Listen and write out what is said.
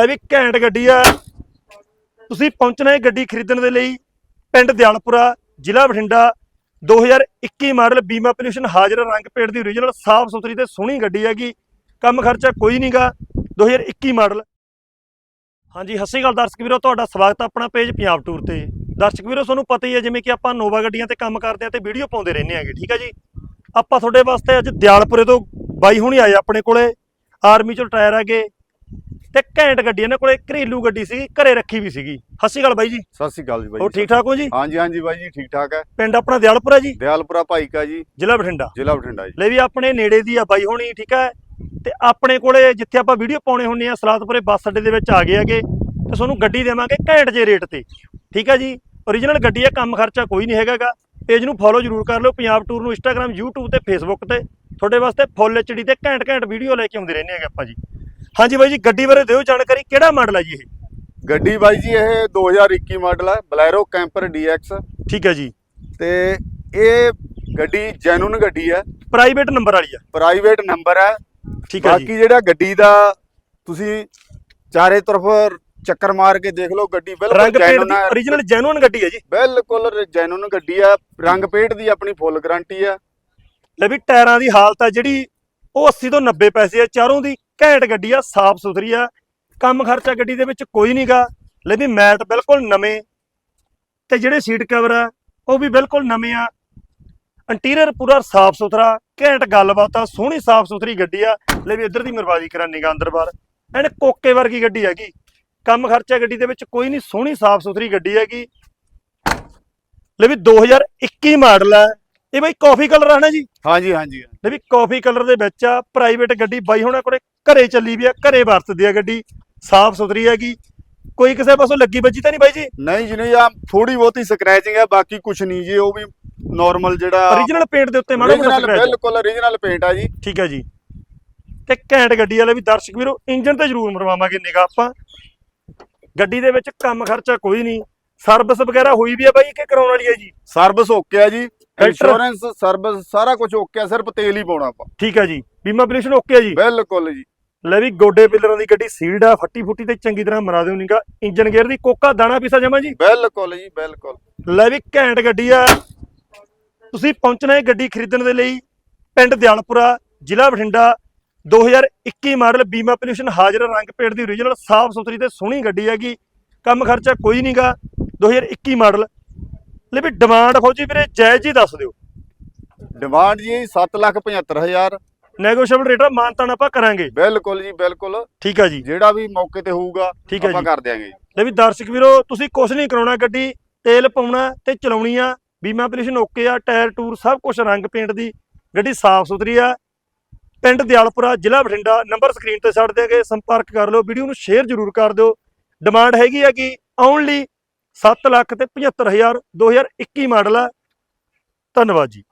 ਇਹ ਵੀ ਘੈਂਟ ਗੱਡੀ ਆ। ਤੁਸੀਂ ਪਹੁੰਚਣਾ ਹੈ ਗੱਡੀ ਖਰੀਦਣ ਦੇ ਲਈ ਪਿੰਡ ਦਿਆਲਪੁਰਾ, ਜ਼ਿਲ੍ਹਾ ਬਠਿੰਡਾ। 2021 ਮਾਡਲ ਬੀਮਾ ਪੋਲਿਊਸ਼ਨ ਹਾਜ਼ਰ ਰੰਗ ਪੇੜ ਦੀ ਓਰੀਜਨਲ ਸਾਫ਼ ਸੁਥਰੀ ਤੇ ਸੋਹਣੀ ਗੱਡੀ ਹੈਗੀ। ਕੰਮ ਖਰਚਾ ਕੋਈ ਨਹੀਂਗਾ 2021 ਮਾਡਲ। ਹਾਂਜੀ, ਸਤਿ ਸ਼੍ਰੀ ਅਕਾਲ ਦਰਸ਼ਕ ਵੀਰੋ, ਤੁਹਾਡਾ ਸਵਾਗਤ ਹੈ ਆਪਣਾ ਪੇਜ ਪੰਜਾਬ ਟੂਰ ਤੇ। ਦਰਸ਼ਕ ਵੀਰੋ, ਤੁਹਾਨੂੰ ਪਤਾ ਹੀ ਹੈ, ਜਿਵੇਂ ਕਿ ਆਪਾਂ ਨੋਵਾ ਗੱਡੀਆਂ ਤੇ ਕੰਮ ਕਰਦੇ ਆ ਤੇ ਵੀਡੀਓ ਪਾਉਂਦੇ ਰਹਿੰਦੇ ਆਂਗੇ ਠੀਕ ਹੈ ਜੀ? ਆਪਾਂ ਤੁਹਾਡੇ ਵਾਸਤੇ ਅੱਜ ਦਿਆਲਪੁਰੇ ਤੋਂ ਬਾਈ ਹੁਣੀ ਆਏ ਆਪਣੇ ਕੋਲੇ। ਆਰਮੀ ਚੋਂ ਟਾਇਰ ਹੈਗੇ ਤੇ ਘੈਂਟ ਗੱਡੀ ਇਹਨਾਂ ਕੋਲੇ ਘਰੇਲੂ ਗੱਡੀ ਸੀ ਘਰੇ ਰੱਖੀ ਵੀ ਸੀਗੀ। ਸਤਿ ਸ਼੍ਰੀ ਅਕਾਲ ਬਾਈ ਜੀ। ਸਤਿ ਸ੍ਰੀ ਅਕਾਲ ਜੀ ਬਾਈ ਜੀ। ਠੀਕ ਠਾਕ ਹੋ ਜੀ? ਹਾਂਜੀ ਹਾਂਜੀ ਬਾਈ ਜੀ ਠੀਕ ਠਾਕ ਹੈ। ਪਿੰਡ ਆਪਣਾ ਦਿਆਲਪੁਰਾ ਜੀ? ਦਿਆਲਪੁਰਾ ਭਾਈਕਾ ਜੀ। ਜ਼ਿਲ੍ਹਾ ਬਠਿੰਡਾ। ਜ਼ਿਲ੍ਹਾ ਬਠਿੰਡਾ ਜੀ। ਲੈ ਵੀ ਆਪਣੇ ਨੇੜੇ ਦੀ ਆ ਬਾਈ ਹੋਣੀ ਠੀਕ ਹੈ? ਤੇ ਆਪਣੇ ਕੋਲੇ ਜਿੱਥੇ ਆਪਾਂ ਵੀਡੀਓ ਪਾਉਣੇ ਹੁੰਨੇ ਆ ਸਲਾਦਪੁਰੇ ਬੱਸ ਅੱਡੇ ਦੇ ਵਿੱਚ ਆ ਗਏ ਹੈਗੇ ਤੇ ਤੁਹਾਨੂੰ ਗੱਡੀ ਦੇਵਾਂਗੇ ਘੈਂਟ ਜੇ ਰੇਟ ਤੇ। ਠੀਕ ਹੈ ਜੀ? ਓਰੀਜਨਲ ਗੱਡੀ ਹੈ ਕੰਮ ਖਰਚਾ ਕੋਈ ਨਹੀਂ ਹੈਗਾਗਾ। ਪੇਜ ਨੂੰ ਫੋਲੋ ਜ਼ਰੂਰ ਕਰ ਲਿਓ ਪੰਜਾਬ ਟੂਰ ਨੂੰ ਇੰਸਟਾਗ੍ਰam YouTube ਤੇ Facebook ਤੇ। ਤੁਹਾਡੇ ਵਾਸਤੇ ਫੁੱਲ HD ਤੇ ਘੈਂਟ ਘੈਂਟ ਵੀਡੀਓ ਲੈ ਕੇ ਆਉਂਦੇ ਰਹਿੰਦੇ ਹੈਗੇ ਆਪਾਂ ਜੀ। ਹਾਂਜੀ ਬਾਈ ਜੀ ਗੱਡੀ ਬਾਰੇ ਦਿਓ ਜਾਣਕਾਰੀ ਕਿਹੜਾ ਮਾਡਲ ਹੈ ਜੀ ਇਹ? ਗੱਡੀ ਬਾਈ ਜੀ ਇਹ 2021 ਮਾਡਲ ਹੈ ਬਲੈਰੋ ਕੈਂਪਰ DX ਠੀਕ ਹੈ ਜੀ। ਤੇ ਇਹ ਗੱਡੀ ਜੈਨੂਨ ਗੱਡੀ ਹੈ ਪ੍ਰਾਈਵੇਟ ਨੰਬਰ ਵਾਲੀ ਆ। ਪ੍ਰਾਈਵੇਟ ਨੰਬਰ ਹੈ ਠੀਕ ਹੈ ਬਾਕੀ ਜੀ ਜਿਹੜਾ ਗੱਡੀ ਦਾ ਤੁਸੀਂ ਚਾਰੇ ਤਰਫ ਚੱਕਰ ਮਾਰ ਕੇ ਦੇਖ ਲਓ ਗੱਡੀ ਰੰਗ ਬਿਲਕੁਲ ਪੇਂਟ ਜੈਨੂਨ ਦੀ ਹੈ ਓਰੀਜਨਲ ਜੈਨੂਇਨ ਗੱਡੀ ਹੈ ਜੀ। ਬਿਲਕੁਲ ਜੈਨੂਨ ਗੱਡੀ ਹੈ ਰੰਗ ਪੇਂਟ ਦੀ ਆਪਣੀ ਫੁੱਲ ਗਾਰੰਟੀ ਹੈ ਲੈ ਵੀ ਟਾਇਰਾਂ ਦੀ ਹਾਲਤ ਆ ਜਿਹੜੀ ਉਹ 80 ਤੋਂ 90 ਪੈਸੇ ਆ ਚਾਰੋਂ ਦੀ ਘੈਂਟ ਗੱਡੀ ਆ, ਸਾਫ਼ ਸੁਥਰੀ ਆ। ਕੰਮ ਖਰਚਾ ਗੱਡੀ ਦੇ ਵਿੱਚ ਕੋਈ ਨਹੀਂਗਾ ਲੈ ਵੀ ਮੈਟ ਬਿਲਕੁਲ ਨਵੇਂ ਤੇ ਜਿਹੜੇ ਸੀਟ ਕਵਰ ਆ, ਉਹ ਵੀ ਬਿਲਕੁਲ ਨਵੇਂ ਆ। ਇੰਟੀਰੀਅਰ ਪੂਰਾ ਸਾਫ਼ ਸੁਥਰਾ, ਘੈਂਟ ਗੱਲਬਾਤ ਆ, ਸੋਹਣੀ ਸਾਫ਼ ਸੁਥਰੀ ਗੱਡੀ ਆ। ਲੈ ਵੀ ਇੱਧਰ ਦੀ ਮਰਵਾਜੀ ਕਰਾਂ ਗਾ ਅੰਦਰ ਬਾਹਰ। ਐਨ ਕੋਕੇ ਵਰਗੀ ਗੱਡੀ ਹੈਗੀ। ਕੰਮ ਖਰਚਾ ਗੱਡੀ ਦੇ ਵਿੱਚ ਕੋਈ ਨਹੀਂ ਸੋਹਣੀ ਸਾਫ਼ ਸੁਥਰੀ ਗੱਡੀ ਹੈਗੀ। ਲੈ ਵੀ 2021 ਮਾਡਲ ਹੈ ਇਹ ਬਈ ਕਾਫੀ ਕਲਰ ਆ ਨਾ ਜੀ? ਹਾਂਜੀ ਹਾਂਜੀ ਲੈ ਵੀ ਕਾਫੀ ਕਲਰ ਦੇ ਵਿੱਚ ਆ ਪ੍ਰਾਈਵੇਟ ਗੱਡੀ ਬਾਈ ਹੁਣਾਂ ਕੋਲੇ ਘਰੇ ਚੱਲੀ ਵੀ ਆ ਘਰੇ ਵਰਤਦੀ ਆ ਗੱਡੀ ਸਾਫ਼ ਸੁਥਰੀ ਹੈਗੀ। ਕੋਈ ਕਿਸੇ ਪਾਸੋਂ ਲੱਗੀ ਬੱਜੀ ਤਾਂ ਨਹੀਂ ਬਾਈ ਜੀ? ਨਹੀਂ ਜੀ ਨਹੀਂ ਆ ਥੋੜੀ ਬਹੁਤੀ ਸਕ੍ਰੈਚਿੰਗ ਹੈ ਬਾਕੀ ਕੁਝ ਨਹੀਂ ਜੀ ਉਹ ਵੀ ਨਾਰਮਲ ਜਿਹੜਾ origignal ਪੇਂਟ ਦੇ ਉੱਤੇ ਮਾੜਾ ਮੋਟਾ ਆ। ਬਿਲਕੁਲ origignal ਪੇਂਟ ਆ ਜੀ। ਠੀਕ ਹੈ ਜੀ। ਤੇ ਘੈਂਟ ਗੱਡੀ ਵਾਲੇ ਵੀ ਦਰਸ਼ਕ ਵੀਰੋ ਇੰਜਨ ਤੇ ਜ਼ਰੂਰ ਮਰਵਾਵਾਂਗੇ ਨਿਗਾਹ ਆਪਾਂ। ਗੱਡੀ ਦੇ ਵਿੱਚ ਕੰਮ ਖਰਚਾ ਕੋਈ ਨਹੀਂ। ਸਰਵਿਸ ਵਗੈਰਾ ਹੋਈ ਵੀ ਆ ਬਾਈ ਕਿ ਕਰਾਉਣ ਵਾਲੀ ਹੈ ਜੀ? ਸਰਵਿਸ ਓਕੇ ਆ ਜੀ। ਇੰਸ਼ੋਰੈਂਸ ਸਰਵਿਸ ਸਾਰਾ ਕੁਝ ਓਕੇ ਆ ਸਿਰਫ ਤੇਲ ਹੀ ਪਾਉਣਾ ਆਪਾਂ। ਠੀਕ ਹੈ ਜੀ। ਬੀਮਾ ਪੋਲਿਊਸ਼ਨ ਓਕੇ ਹੈ ਜੀ। ਬਿਲਕੁਲ ਜੀ। ਲੈ ਵੀ ਗੋਡੇ ਪਿੱਲਰਾਂ ਦੀ ਗੱਡੀ ਸੀਲਡ ਆ ਫੱਟੀ ਫੁੱਟੀ ਤੇ ਚੰਗੀ ਤਰ੍ਹਾਂ ਮਰਾ ਦਿਓ ਨਿਗਾ। ਇੰਜਨ ਗੇਅਰ ਦੀ ਕੋਕਾ ਦਾਣਾ ਪੀਸਾ ਜਮਾ ਜੀ। ਬਿਲਕੁਲ ਜੀ ਬਿਲਕੁਲ। ਲੈ ਵੀ ਘੈਂਟ ਗੱਡੀ ਆ। ਤੁਸੀਂ ਪਹੁੰਚਣਾ ਹੈ ਗੱਡੀ ਖਰੀਦਣ ਦੇ ਲਈ ਪਿੰਡ ਦਿਆਲਪੁਰਾ ਜ਼ਿਲ੍ਹਾ ਬਠਿੰਡਾ। 2021 ਮਾਡਲ ਬੀਮਾ ਪੋਲਿਊਸ਼ਨ ਹਾਜ਼ਰ ਰੰਗ ਪੇੜ ਦੀ ਓਰੀਜਨਲ ਸਾਫ਼ ਸੁਥਰੀ ਤੇ ਸੋਹਣੀ ਗੱਡੀ ਹੈਗੀ। ਕੰਮ ਖਰਚਾ ਕੋਈ ਨਹੀਂਗਾ 2021 ਮਾਡਲ ਲੈ ਵੀ ਡਿਮਾਂਡ ਫੌਜੀ ਵੀਰੇ ਜਾਇਜ਼ ਹੀ ਦੱਸ ਦਿਓ। ਡਿਮਾਂਡ ਜੀ 775000 ਨੈਗੋਸ਼ੀਏਬਲ ਰੇਟ ਮਾਨਤਾਨ ਆਪਾਂ ਕਰਾਂਗੇ। ਬਿਲਕੁਲ ਜੀ ਬਿਲਕੁਲ। ਠੀਕ ਆ ਜੀ। ਜਿਹੜਾ ਵੀ ਮੌਕੇ ਤੇ ਹੋਊਗਾ ਠੀਕ ਆਪਾਂ। ਕਰ ਦਿਆਂਗੇ ਲੈ ਵੀ ਦਰਸ਼ਕ ਵੀਰੋ ਤੁਸੀਂ ਕੁਝ ਨਹੀਂ ਕਰਾਉਣਾ ਗੱਡੀ ਤੇਲ ਪਾਉਣਾ ਤੇ ਚਲਾਉਣੀ ਆ। ਬੀਮਾ ਪੋਲਿਊਸ਼ਨ ਓਕੇ ਆ ਟਾਇਰ ਟੂਰ ਸਭ ਕੁਝ ਰੰਗ ਪੇਂਟ ਦੀ। ਗੱਡੀ ਸਾਫ਼ ਸੁਥਰੀ ਆ। ਪਿੰਡ ਦਿਆਲਪੁਰਾ ਜ਼ਿਲ੍ਹਾ ਬਠਿੰਡਾ ਨੰਬਰ ਸਕਰੀਨ ਤੇ ਛੱਡ ਦਿਆਂਗੇ ਸੰਪਰਕ ਕਰ ਲਓ ਵੀਡੀਓ ਨੂੰ ਸ਼ੇਅਰ ਜ਼ਰੂਰ ਕਰ ਦਿਓ। ਡਿਮਾਂਡ ਹੈਗੀ ਆ ਕਿ ਓਨਲੀ 7 ਲੱਖ ਤੇ 75000 2021 ਮਾਡਲ ਹੈ ਧੰਨਵਾਦ ਜੀ।